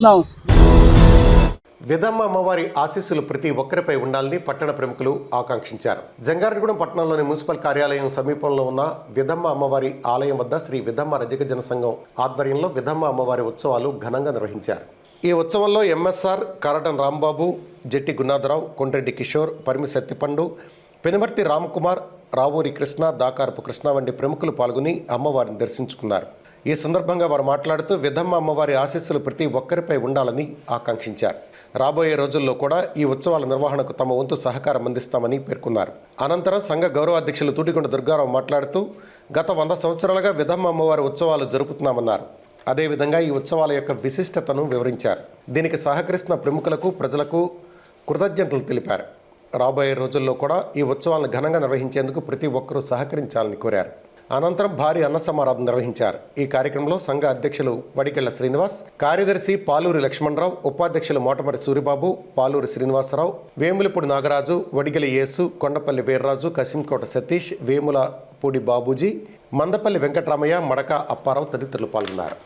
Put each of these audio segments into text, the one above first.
ఉన్నాం విధమ్మ అమ్మవారి ఆశీస్సులు ప్రతి ఒక్కరిపై ఉండాలని పట్టణ ప్రముఖులు ఆకాంక్షించారు. జంగారెడ్డిగూడెం పట్టణంలోని మున్సిపల్ కార్యాలయం సమీపంలో ఉన్న విధమ్మ అమ్మవారి ఆలయం వద్ద శ్రీ విధమ్మ రజక జనసంఘం ఆధ్వర్యంలో విధమ్మ అమ్మవారి ఉత్సవాలు ఘనంగా నిర్వహించారు. ఈ ఉత్సవంలో ఎంఎస్ఆర్ కారటన్ రాంబాబు జెట్టి గున్నాథరావు కొండ్రెడ్డి కిషోర్ పరిమి సత్తిపండు పెనుమర్తి రామ్కుమార్ రావూరి కృష్ణ దాకారపు కృష్ణ వంటి ప్రముఖులు పాల్గొని అమ్మవారిని దర్శించుకున్నారు. ఈ సందర్భంగా వారు మాట్లాడుతూ విధమ్మ అమ్మవారి ఆశీస్సులు ప్రతి ఒక్కరిపై ఉండాలని ఆకాంక్షించారు. రాబోయే రోజుల్లో కూడా ఈ ఉత్సవాల నిర్వహణకు తమ వంతు సహకారం అందిస్తామని పేర్కొన్నారు. అనంతరం సంఘ గౌరవ అధ్యక్షులు తూటికొండ దుర్గారావు మాట్లాడుతూ గత వంద సంవత్సరాలుగా విధమ్మ అమ్మవారి ఉత్సవాలు జరుపుతున్నామన్నారు. అదేవిధంగా ఈ ఉత్సవాల యొక్క విశిష్టతను వివరించారు. దీనికి సహకరిస్తున్న ప్రముఖులకు ప్రజలకు కృతజ్ఞతలు తెలిపారు. రాబోయే రోజుల్లో కూడా ఈ ఉత్సవాలను ఘనంగా నిర్వహించేందుకు ప్రతి ఒక్కరూ సహకరించాలని కోరారు. అనంతరం భారీ అన్నసమారాధన నిర్వహించారు. ఈ కార్యక్రమంలో సంఘ అధ్యక్షులు వడికెళ్ళ శ్రీనివాస్ కార్యదర్శి పాలూరి లక్ష్మణరావు ఉపాధ్యక్షులు మోటమరి సూరిబాబు పాలూరి శ్రీనివాసరావు వేములపూడి నాగరాజు వడిగెల యేసు కొండపల్లి వీర్రాజు కసింకోట సతీష్ వేములపూడి బాబూజీ మందపల్లి వెంకటరామయ్య మడక అప్పారావు తదితరులు పాల్గొన్నారు.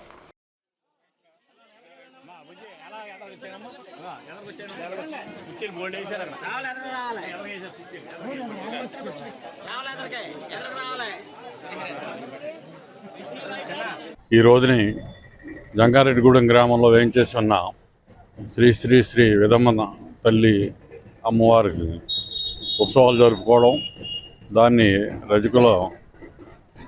ఈ రోజుని జంగారెడ్డిగూడెం గ్రామంలో వేయించేసి ఉన్న శ్రీ శ్రీ శ్రీ విధమ్మన తల్లి అమ్మవారికి ఉత్సవాలు జరుపుకోవడం దాన్ని రజకుల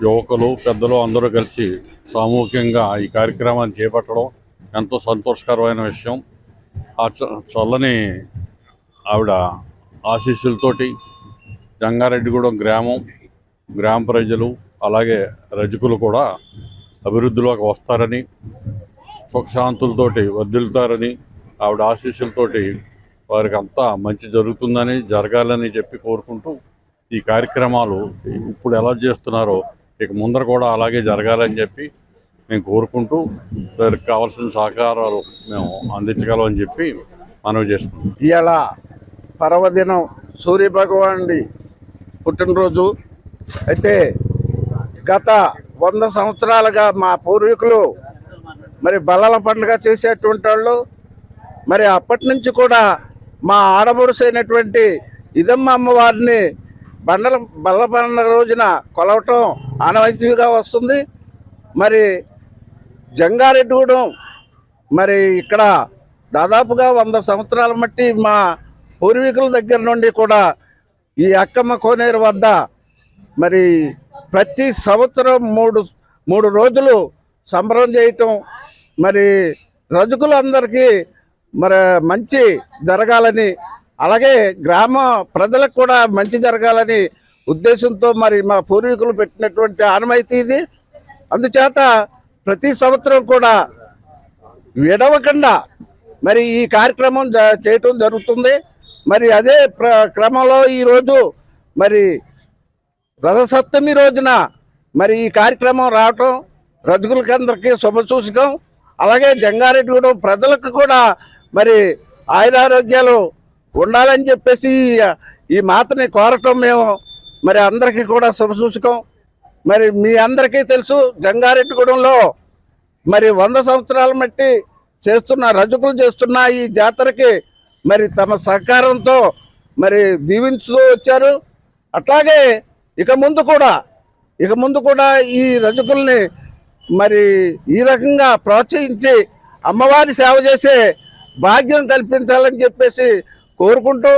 యువకులు పెద్దలు అందరూ కలిసి సామూహికంగా ఈ కార్యక్రమాన్ని చేపట్టడం ఎంతో సంతోషకరమైన విషయం. ఆ చ- చల్లని ఆవిడ ఆశీస్సులతోటి జంగారెడ్డిగూడెం గ్రామం గ్రామ ప్రజలు అలాగే రజకులు కూడా అభివృద్ధిలోకి వస్తారని సుఖశాంతులతోటి వర్ధిల్లుతారని ఆవిడ ఆశీస్సులతోటి వారికి అంతా మంచి జరుగుతుందని జరగాలని చెప్పి కోరుకుంటూ ఈ కార్యక్రమాలు ఇప్పుడు ఎలా చేస్తున్నారో ఇక ముందర కూడా అలాగే జరగాలని చెప్పి మేము కోరుకుంటూ దానికి కావాల్సిన సహకారాలు మేము అందించగలమని చెప్పి మనవి చేసుకుంటాం ఇవాళ పర్వదినం సూర్య భగవానుడి పుట్టినరోజు. అయితే గత వంద సంవత్సరాలుగా మా పూర్వీకులు మరి బల్లల పండుగ చేసేటువంటి వాళ్ళు మరి అప్పటి నుంచి కూడా మా ఆడబడుసైనటువంటి ఇదమ్మ అమ్మవారిని బండల బల్ల పండుగ రోజున కొలవటం ఆనవాయితీగా వస్తుంది. మరి జంగారెడ్డిగూడెం మరి ఇక్కడ దాదాపుగా వంద సంవత్సరాల మట్టి మా పూర్వీకుల దగ్గర నుండి కూడా ఈ అక్కమ్మ కోనేరు వద్ద మరి ప్రతి సంవత్సరం మూడు మూడు రోజులు సంబరం చేయటం మరి రజకులందరికీ మరి మంచి జరగాలని అలాగే గ్రామ ప్రజలకు కూడా మంచి జరగాలని ఉద్దేశంతో మరి మా పూర్వీకులు పెట్టినటువంటి ఆనమైతే ఇది. అందుచేత ప్రతి సంవత్సరం కూడా విడవకుండా మరి ఈ కార్యక్రమం చేయటం జరుగుతుంది. మరి అదే ప్ర క్రమంలో ఈరోజు మరి రథసప్తమి రోజున మరి ఈ కార్యక్రమం రావటం రజకులకందరికీ శుభసూచకం. అలాగే జంగారెడ్డిగూడెం ప్రజలకు కూడా మరి ఆయురారోగ్యాలు ఉండాలని చెప్పేసి ఈ- ఈ మాతని కోరటం మేము మరి అందరికీ కూడా శుభసూచకం. మరి మీ అందరికీ తెలుసు జంగారెడ్డిగూడెంలో మరి వంద సంవత్సరాల మట్టి చేస్తున్న రజకులు చేస్తున్న ఈ జాతరకి మరి తమ సహకారంతో మరి దీవించుతూ వచ్చారు. అట్లాగే ఇక ముందు కూడా ఇక ముందు కూడా ఈ రజకుల్ని మరి ఈ రకంగా ప్రోత్సహించి అమ్మవారి సేవ చేసే భాగ్యం కల్పించాలని చెప్పేసి కోరుకుంటూ